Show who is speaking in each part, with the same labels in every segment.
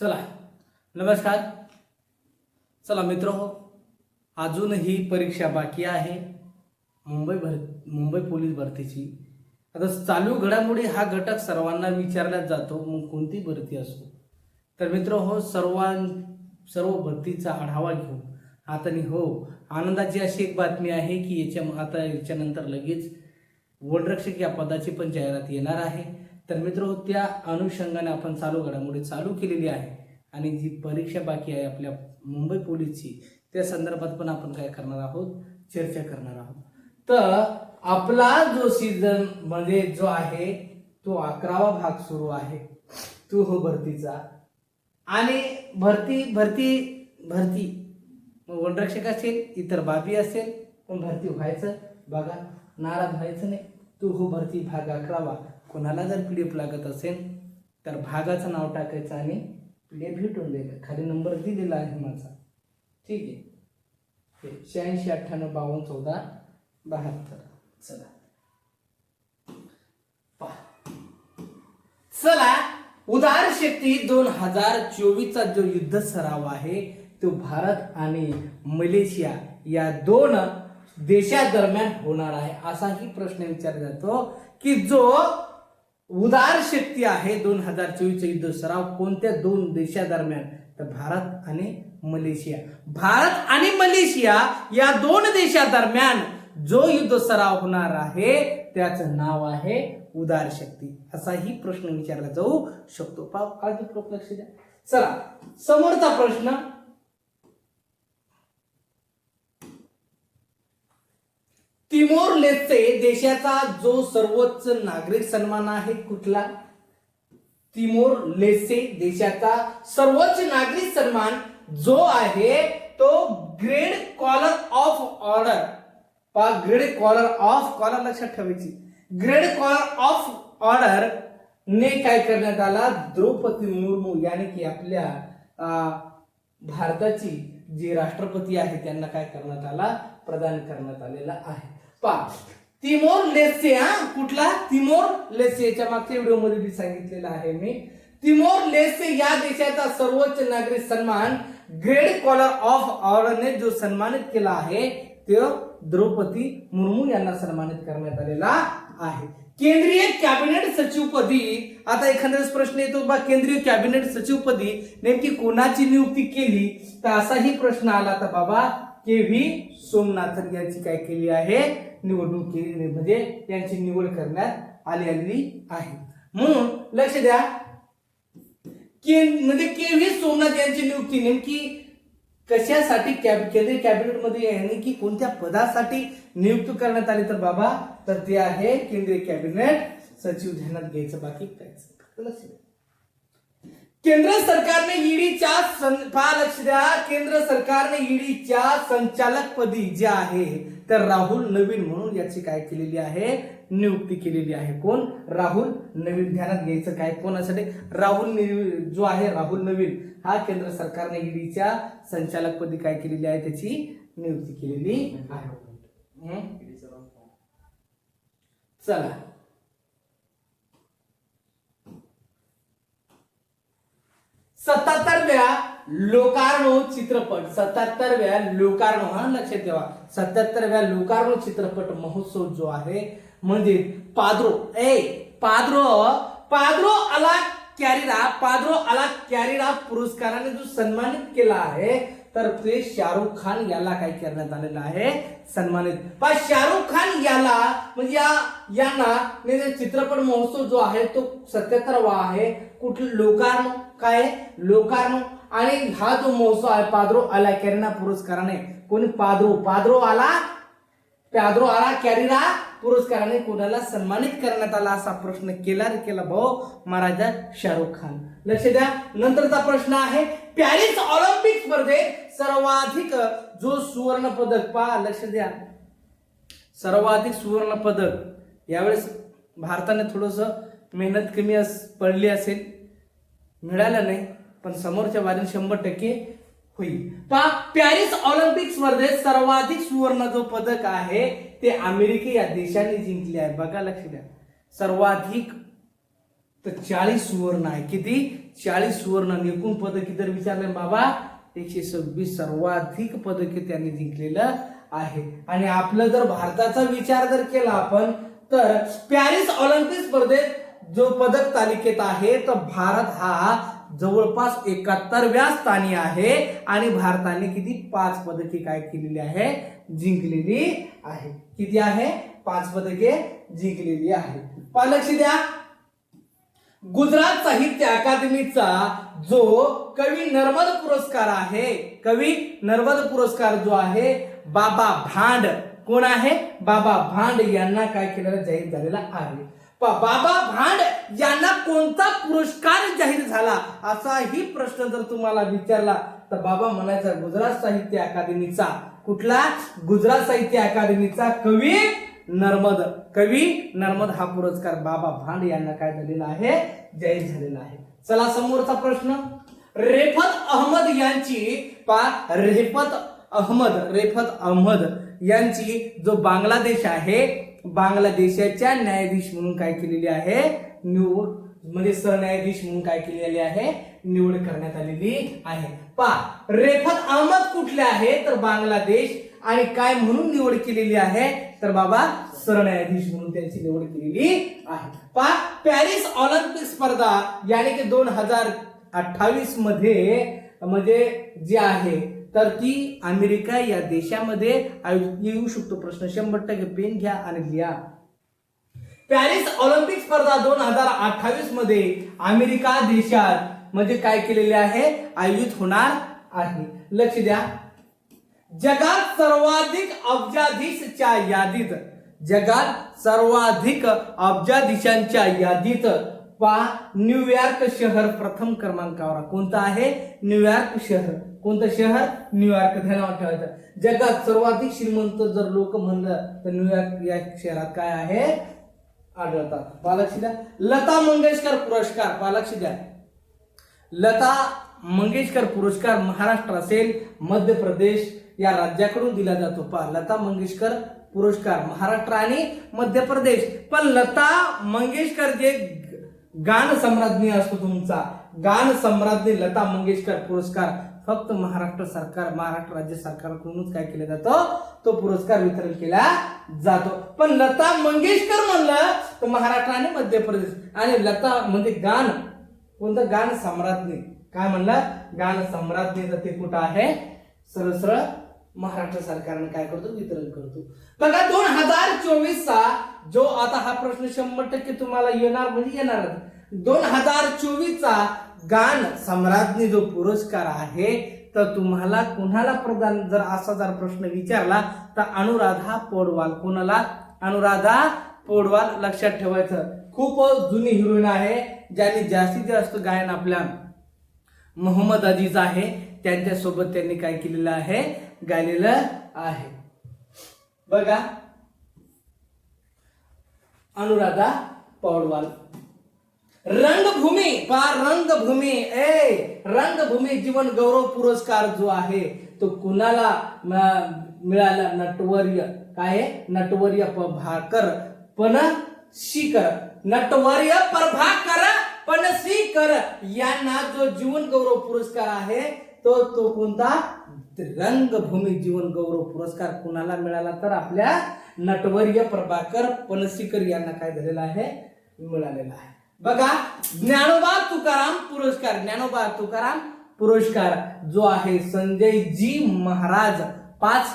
Speaker 1: चला नमस्कार. चला मित्र हो अजूनही परीक्षा बाकी आहे. मुंबई भर मुंबई पोलीस भरतीची. आता चालू घडामोडी हा घटक सर्वांना विचारला जातो मग कोणती भरती असो? तर मित्र हो सर्वां सर्व भरतीचा आढावा घेऊ. आता हो आनंदाची अशी एक बातमी आहे की याच्या आता याच्यानंतर लगेच वनरक्षक या पदाची पण जाहिरात येणार आहे. तर मित्र हो, त्या अनुषंगाने आपण चालू घडामोडी चालू केलेली आहे. आणि जी परीक्षा बाकी आहे आपल्या मुंबई पोलीसची त्या संदर्भात पण आपण काय करणार आहोत? चर्चा करणार आहोत. तर आपला जो सीझन म्हणजे जो आहे तो अकरावा भाग सुरू आहे. तू हो भरतीचा. आणि भरती भरती भरती. वनरक्षक असेल इतर बाबी असेल पण भरती व्हायचं. बघा नाराज व्हायचं नाही. तू हो भरती भाग अकरावा. कोणाला जर पी डी एफ लागत असेल तर भागाचं नाव टाकायचं आणि पी डी एफ भेटून द्यायला खाली नंबर दिलेला आहे माझा. ठीक आहे. शहाऐंशी अठ्ठ्याण्णव बावन्न चौदा बहात्तर. चला. पहा. चला. उदार शक्ती दोन हजार चोवीसचा जो युद्ध सराव आहे तो भारत आणि मलेशिया या दोन देशादरम्यान होणार आहे असाही प्रश्न विचारला जातो की जो उदार शक्ती आहे दोन हजार चोवीसचा युद्ध सराव कोणत्या दोन देशादरम्यान तर भारत आणि मलेशिया. भारत आणि मलेशिया या दोन देशादरम्यान जो युद्ध सराव होणार आहे त्याचं नाव आहे उदार शक्ती. असाही प्रश्न विचारला जाऊ शकतो. पाव काळजीपूर्वक लक्ष द्या. चला समोरचा प्रश्न तिमोर लेस्ते देशाचा जो सर्वोच्च नागरिक सन्मान आहे कुठला? तिमोर लेसे देशाचा सर्वोच्च नागरिक सन्मान जो आहे तो ग्रेड कॉलर ऑफ ऑर्डर. पा ग्रेड कॉलर ऑफ कॉलर लक्षात ठेवायची. ग्रेड कॉलर ऑफ ऑर्डर ने काय करण्यात आला? द्रौपदी मुर्मू याने की आपल्या भारताची जे राष्ट्रपती आहे त्यांना काय करण्यात आला? प्रदान करण्यात आलेला आहे. पहा तिमोर लेसे हा? कुठला? तिमोर लेसे याच्या मागच्या व्हिडिओमध्ये मी सांगितलेलं आहे मी. तिमोर लेसे या देशाचा सर्वोच्च नागरिक सन्मान ग्रेड कॉलर ऑफ ऑर्डरने जो सन्मानित केला आहे तो द्रौपदी मुर्मू यांना सन्मानित करण्यात आलेला आहे. केंद्रीय कॅबिनेट सचिवपदी आता एखाद्या प्रश्न येतो बा केंद्रीय कॅबिनेट सचिवपदी नेमकी कोणाची नियुक्ती केली? तर असाही प्रश्न आला तर बाबा के व्ही सोमनाथन यांची काय केली आहे? निवडणूक केली म्हणजे यांची निवड करण्यात आलेली आहे. म्हणून लक्ष द्या. के- म्हणजे के व्ही सोमनाथ यांची नियुक्ती नेमकी कशासाठी कॅब केंद्रीय कॅबिनेटमध्ये यांनी की कोणत्या पदासाठी नियुक्त करण्यात आली? तर बाबा तर ते आहे केंद्रीय कॅबिनेट सचिव ध्यानात घ्यायचं. बाकी काय लक्ष द्या. केंद्र सरकारने ईडी पहा लक्ष द्या. केंद्र सरकारने ईडीच्या संचालकपदी जे आहे तर राहुल नवीन म्हणून याची काय केलेली आहे? नियुक्ती केलेली आहे. कोण? राहुल नवीन. ध्यानात घ्यायचं काय? कोणासाठी? राहुल जो आहे राहुल नवीन. हा केंद्र सरकारने ईडीच्या संचालकपदी काय केलेली आहे? त्याची नियुक्ती केलेली आहे. चला. सत्याहत्तरव्या लोकार्णो चित्रपट सत्याहत्तरव्या लोकार्णो हा लक्षात ठेवा. सत्याहत्तरव्या लोकार्णो चित्रपट महोत्सव जो आहे म्हणजे पाद्रो. ए पाद्रो. पाद्रो अला कॅरिरा पाद्रो अला कॅरिरा पुरस्काराने जो सन्मानित केला आहे तर ते शाहरुख खान याला काय करण्यात आलेलं आहे? सन्मानित. पण शाहरुख खान याला म्हणजे या यांना म्हणजे चित्रपट महोत्सव जो आहे तो सत्याहत्तरवा आहे. कुठलं लोकार्नो काय? लोकार्नो आणि हा जो महोत्सव आहे पाद्रो आला कॅरिना पुरस्काराने. कोणी? पाद्रो. पाद्रो आला. पाद्रो आला कॅरिना पुरस्काराने कोणाला सन्मानित करण्यात आला असा प्रश्न केला रे केला भाऊ? महाराजा शाहरुख खान. लक्ष द्या. नंतरचा प्रश्न आहे पॅरिस ऑलिम्पिक स्पर्धेत सर्वाधिक जो सुवर्ण पदक पहा लक्ष द्या. सर्वाधिक सुवर्ण पदक यावेळेस भारताने थोडस मेहनत कमी अस पडली असेल. मिळालं नाही पण समोरच्या बाजूने शंभर टक्के होईल. पहा पॅरिस ऑलिम्पिक स्पर्धेत सर्वाधिक सुवर्ण जो पदक आहे ते अमेरिका या देशाने जिंकले आहे. बघा लक्ष द्या. सर्वाधिक तर चाळीस सुवर्ण आहे. किती? चाळीस सुवर्ण. एकूण पदक इतर विचारले बाबा? एकशे सव्वीस सर्वाधिक पदके त्यांनी जिंकलेलं आहे. आणि आपलं जर भारताचा विचार जर केला आपण तर पॅरिस ऑलिम्पिक स्पर्धेत जो पदक तालिकेत आहे तर भारत हा जवळपास एकाहत्तरव्या स्थानी आहे. आणि भारताने किती? पाच पदके काय केलेली आहे? जिंकलेली आहे. किती आहे? पाच पदके जिंकलेली आहे. पालक्षी लक्ष द्या. गुजरात साहित्य अकादमीचा जो कवी नर्मद पुरस्कार आहे कवी नर्मद पुरस्कार जो आहे बाबा भांड. कोण आहे? बाबा भांड यांना काय केलेला जाहीर झालेला आहे. बाबा भांड यांना कोणता पुरस्कार जाहीर झाला? असाही प्रश्न जर तुम्हाला विचारला तर बाबा म्हणायचा गुजरात साहित्य अकादमीचा. कुठला? गुजरात साहित्य अकादमीचा कवी नर्मद कवी नर्मद हा पुरस्कार बाबा भांड यांना काय झालेला आहे? जाहीर झालेला आहे. चला समोरचा प्रश्न. रेफत अहमद यांची पा रेफत अहमद रेफत अहमद यांची जो बांगलादेश आहे बांगलादेशाच्या न्यायाधीश म्हणून काय केलेली आहे? निवड म्हणजे सरन्यायाधीश म्हणून काय केलेली आहे? निवड करण्यात आलेली आहे. पा रेफत अहमद कुठले आहे? तर बांगलादेश आणि काय म्हणून निवड केलेली आहे? तर बाबा सरन्यायाधीश म्हणून त्यांची निवड केलेली आहे. पा पॅरिस ऑलिम्पिक स्पर्धा याने की दोन हजार अठ्ठावीसमध्ये म्हणजे जे आहे तर ती अमेरिका या देशामध्ये आयोजित येऊ शकतो. प्रश्न शंभर टक्के पेन घ्या आणि लिहा. पॅरिस ऑलिम्पिक स्पर्धा दोन हजार अठ्ठावीसमध्ये अमेरिका देशात म्हणजे काय केलेले आहे? आयोजित होणार आहे. लक्ष द्या. जगात सर्वाधिक अब्जाधीशच्या यादीत जगात सर्वाधिक अब्जाधीशांच्या यादीत पा न्यूयॉर्क शहर प्रथम क्रमांकावर. कोणतं आहे? न्यूयॉर्क शहर. कोणतं शहर? न्यूयॉर्क ध्यानावर ठेवायचं. जगात सर्वाधिक श्रीमंत जर लोक म्हणलं तर न्यूयॉर्क या शहरात काय आहे? आढळतात पालक्षी द्या. लता मंगेशकर पुरस्कार. पालक्षी द्या. लता मंगेशकर पुरस्कार महाराष्ट्र असेल मध्य प्रदेश या राज्याकडून दिला जातो. पहा लता मंगेशकर पुरस्कार. महाराष्ट्र आणि मध्य प्रदेश. पण लता मंगेशकर जे गान सम्राज्ञी असतो तुमचा गान सम्राज्ञी लता मंगेशकर पुरस्कार फक्त महाराष्ट्र सरकार महाराष्ट्र राज्य सरकारकडूनच काय केलं जातं? तो पुरस्कार वितरण केला जातो. पण लता मंगेशकर म्हणलं तर महाराष्ट्र आणि मध्य प्रदेश. आणि लता म्हणजे गान. कोणतं? गान सम्राज्ञी. काय म्हणलं? गान सम्राज्ञीचं ते कुठं आहे? सरळ सरळ महाराष्ट्र सरकारने काय करतो? वितरण करतो. बघा दोन हजार चोवीसचा जो आता हा प्रश्न शंभर टक्के तुम्हाला येणार म्हणजे येणारच दोन हजार चोवीसचा गान सम्राज्ञी जो पुरस्कार आहे तर तुम्हाला कुणाला प्रदान जर असा जर प्रश्न विचारला तर अनुराधा पोडवाल. कोणाला? अनुराधा पौडवाल. लक्षात ठेवायचं. खूप जुनी हिरोईन आहे ज्याने जास्तीत जास्त गायन आपल्या मोहम्मद अजीज आहे. त्यांच्यासोबत त्यांनी काय केलेलं आहे? गायलेलं आहे. बघा. अनुराधा पौडवाल. रंगभूमी पा रंगभूमी. ए रंगभूमी जीवन गौरव पुरस्कार जो आहे तो कुणाला मिळाला? नटवर्य. काय? आहे? नटवर्य प्रभाकर पण शिकर नटवर्य प्रभाकर पण पणशीकर यांना जो जीवन गौरव पुरस्कार आहे तो तो कोणता? रंगभूमी जीवन गौरव पुरस्कार कुणाला मिळाला तर आपल्या नटवर्य प्रभाकर पणसीकर यांना काय झालेला आहे? मिळालेला आहे. बघा ज्ञानोबा तुकाराम पुरस्कार ज्ञानोबा तुकाराम पुरस्कार जो आहे संजय जी महाराज पाच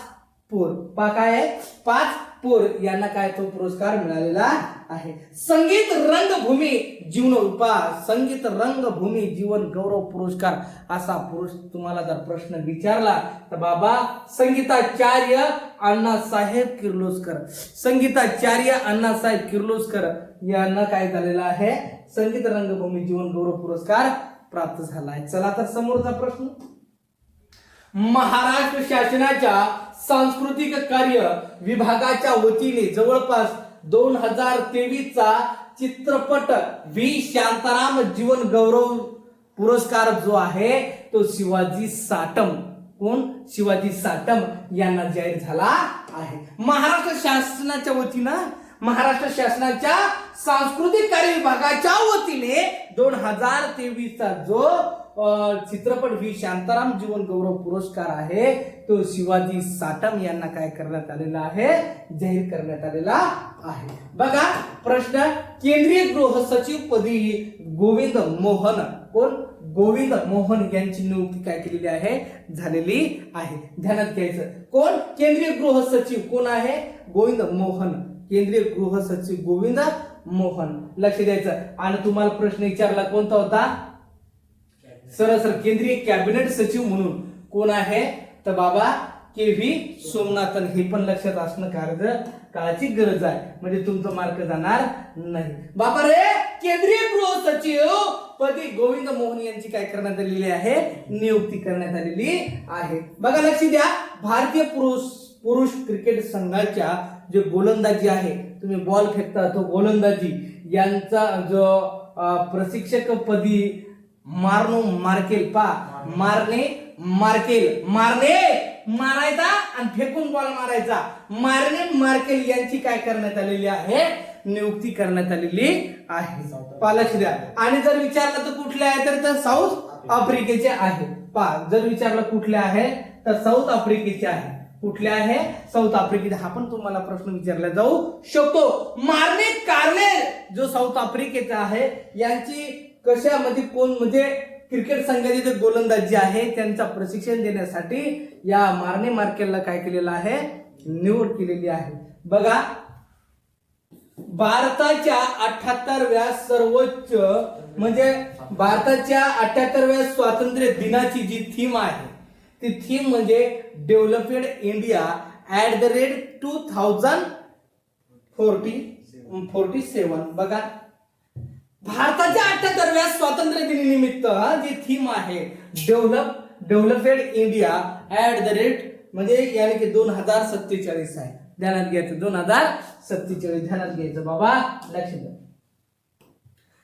Speaker 1: पोर पा काय पाच पोर यांना काय तो पुरस्कार मिळालेला आहे. संगीत रंगभूमी जीवन उपा संगीत रंगभूमी जीवन गौरव पुरस्कार असा पुरुष तुम्हाला जर प्रश्न विचारला तर बाबा संगीताचार्य अण्णासाहेब किर्लोस्कर. संगीताचार्य अण्णासाहेब किर्लोस्कर यांना काय झालेलं आहे? संगीत रंगभूमी जीवन गौरव पुरस्कार प्राप्त झाला आहे. चला तर समोरचा प्रश्न. महाराष्ट्र शासनाच्या सांस्कृतिक कार्य विभागाच्या वतीने जवळपास दोन हजार तेवीस चा चित्रपट व्ही. शांताराम जीवन गौरव पुरस्कार जो आहे तो शिवाजी साटम कोण? शिवाजी साटम यांना जाहीर झाला आहे. महाराष्ट्र शासनाच्या वतीनं महाराष्ट्र शासनाच्या सांस्कृतिक कार्य विभागाच्या वतीने दोन हजार तेवीसचा जो चित्रपट ही शांताराम जीवन गौरव पुरस्कार आहे. तो शिवाजी साटम यांना काय करण्यात आलेला आहे? जाहीर करण्यात आलेला आहे. बघा प्रश्न केंद्रीय गृह सचिव पदी गोविंद मोहन. कोण? गोविंद मोहन यांची नियुक्ती काय केलेली आहे? झालेली आहे. ध्यानात घ्यायचं. कोण? केंद्रीय गृह सचिव कोण आहे? गोविंद मोहन. केंद्रीय गृह सचिव गोविंद मोहन. लक्ष द्यायचं. आणि तुम्हाला प्रश्न विचारला कोणता होता? सरळ सर केंद्रीय कॅबिनेट सचिव म्हणून कोण आहे? तर बाबा के व्ही सोमनाथन. हे पण लक्षात असणं कार्य काळाची गरज आहे. म्हणजे तुमचं मार्क जाणार नाही. बाबा रे केंद्रीय गृह सचिव पदी गोविंद मोहन यांची काय करण्यात आलेली आहे? नियुक्ती करण्यात आलेली आहे. बघा लक्ष द्या. भारतीय पुरुष पुरुष क्रिकेट संघाच्या जे गोलंदाजी आहे तुम्ही बॉल फेकता तो गोलंदाजी यांचा जो प्रशिक्षक पदी मारनो मार्केल पा. मारणे. मार्केल. मारणे मारायचा आणि फेकून बॉल मारायचा. मारणे मार्केल यांची काय करण्यात आलेली आहे? नियुक्ती करण्यात आलेली आहे. पा लक्ष द्या. आणि जर विचारलं तर कुठले आहे तर साऊथ आफ्रिकेचे आहे. पा. जर विचारलं कुठले आहे तर साऊथ आफ्रिकेचे आहे. कुठले आहे? साऊथ आफ्रिकेचे. हा पण तुम्हाला प्रश्न विचारला जाऊ शकतो. मारणे कार्लेल जो साऊथ आफ्रिकेचा आहे यांची कशामध्ये कोण म्हणजे क्रिकेट संघाचे जे गोलंदाजी आहे त्यांचा प्रशिक्षण देण्यासाठी या मारणे मार्केलला काय केलेलं आहे? निवड केलेली आहे. बघा भारताच्या अठ्याहत्तरव्या सर्वोच्च म्हणजे भारताच्या अठ्याहत्तरव्या स्वातंत्र्य दिनाची जी थीम आहे ती थीम म्हणजे developed India at the rate two thousand forty forty seven. बघा भारताच्या अठ्याहत्तरव्या स्वातंत्र्य दिनानिमित्त निमित्त जी थीम आहे develop developed India at the rate म्हणजे याने की दोन हजार सत्तेचाळीस आहे. ध्यानात घ्यायचं दोन हजार सत्तेचाळीस. ध्यानात घ्यायचं बाबा लक्ष द्या.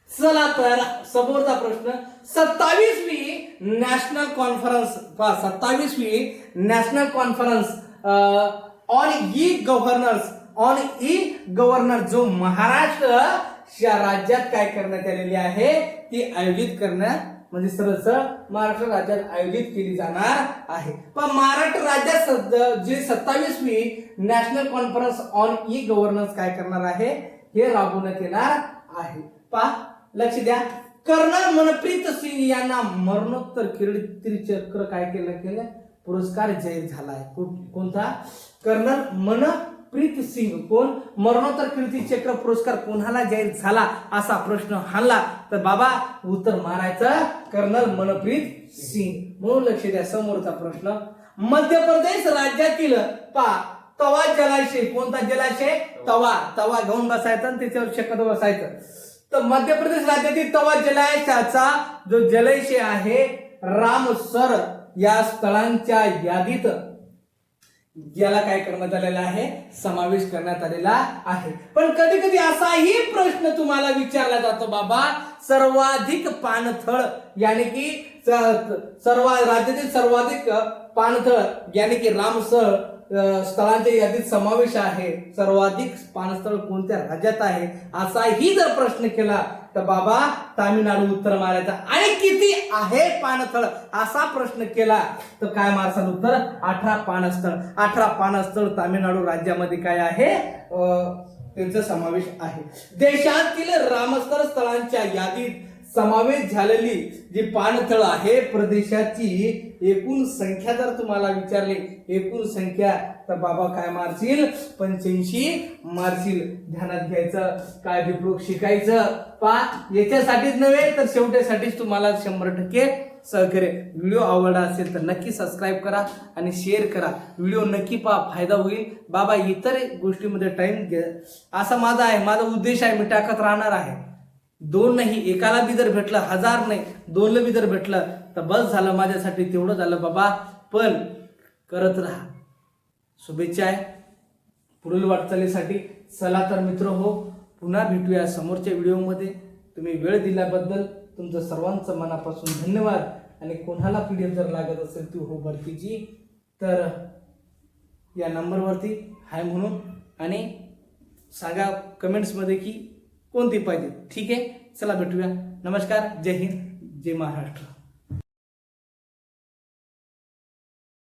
Speaker 1: चला तर समोरचा प्रश्न सत्तावीसवी national conference सत्तावीसवी national conference on E governors on E governor जो महाराष्ट्र या राज्यात काय करण्यात आलेली आहे? ती आयोजित करण्यात म्हणजे सरस महाराष्ट्र राज्यात आयोजित केली जाणार आहे. पण महाराष्ट्र राज्यात सद- सत्तावीसवी national conference on E governance काय करणार आहे? हे राबवण्यात येणार आहे. पा लक्ष द्या. कर्नल मनप्रीत सिंग यांना मरणोत्तर कीर्ती चक्र काय केलं केलं? पुरस्कार जाहीर झाला आहे कोणता? कर्नल प्रीत सिंग कोण? मरणोत्तर कीर्ती चक्र पुरस्कार कोणाला जाहीर झाला असा प्रश्न हाणला? तर बाबा उत्तर मारायचं कर्नल मनप्रीत सिंग म्हणून लक्ष द्या समोरचा प्रश्न. मध्य प्रदेश राज्यातील पा तवा जलाशय कोणता जलाशय? तवा. तवा घेऊन बसायचा आणि त्याच्यावर शकत बसायचं. तर मध्य प्रदेश राज्यातील तवा जलाशयाचा जो जलाशय आहे रामसर या स्थळांच्या यादीत याला काय करण्यात आलेला आहे? समावेश करण्यात आलेला आहे. पण कधी कधी असाही प्रश्न तुम्हाला विचारला जातो बाबा. सर्वाधिक पाणथळ याने की सर्व राज्यातील सर्वाधिक पाणथळ याने की रामसर स्थळांच्या यादीत समावेश आहे. सर्वाधिक पाणस्थळ कोणत्या राज्यात आहे? असाही जर प्रश्न केला तर बाबा तामिळनाडू उत्तर मारायचा आणि किती आहे पानस्थळ? असा प्रश्न केला तर काय मारसाल उत्तर? अठरा पाणस्थळ अठरा पाणस्थळ तामिळनाडू राज्यामध्ये काय आहे? त्यांचा समावेश आहे. देशातील रामस्थळ स्थळांच्या यादीत समावेश झालेली जी पाणथळ आहे प्रदेशाची एकूण संख्या जर तुम्हाला विचारली एकूण संख्या तर बाबा काय मारशील? पंच्याऐंशी मारशील. ध्यानात घ्यायचं काय विप्रोग शिकायचं. पा याच्यासाठीच नव्हे तर शेवट्यासाठीच तुम्हाला शंभर टक्के सहकार्य. व्हिडिओ आवडला असेल तर नक्की सबस्क्राईब करा आणि शेअर करा. व्हिडिओ नक्की पहा फायदा होईल. बाबा इतर गोष्टीमध्ये टाईम घ्या. असा माझा आहे. माझा उद्देश आहे मी टाकत राहणार आहे. दोन नाही एकाला बी जर भेटलं हजार नाही दोनला बी जर भेटलं तर बस झालं माझ्यासाठी तेवढं झालं बाबा. पण करत राहा. शुभेच्छा आहे. पुढील वाटचालीसाठी चला तर मित्र हो पुन्हा भेटूया समोरच्या व्हिडिओमध्ये. तुम्ही वेळ दिल्याबद्दल तुमचं सर्वांचं मनापासून धन्यवाद. आणि कोणाला पी डी एफ जर लागत असेल ती हो भरतीची तर या नंबरवरती हाय म्हणून. आणि सांगा कमेंट्समध्ये की कोणती पाहिजे? ठीक आहे? चला भेटूया. नमस्कार. जय हिंद. जय महाराष्ट्र.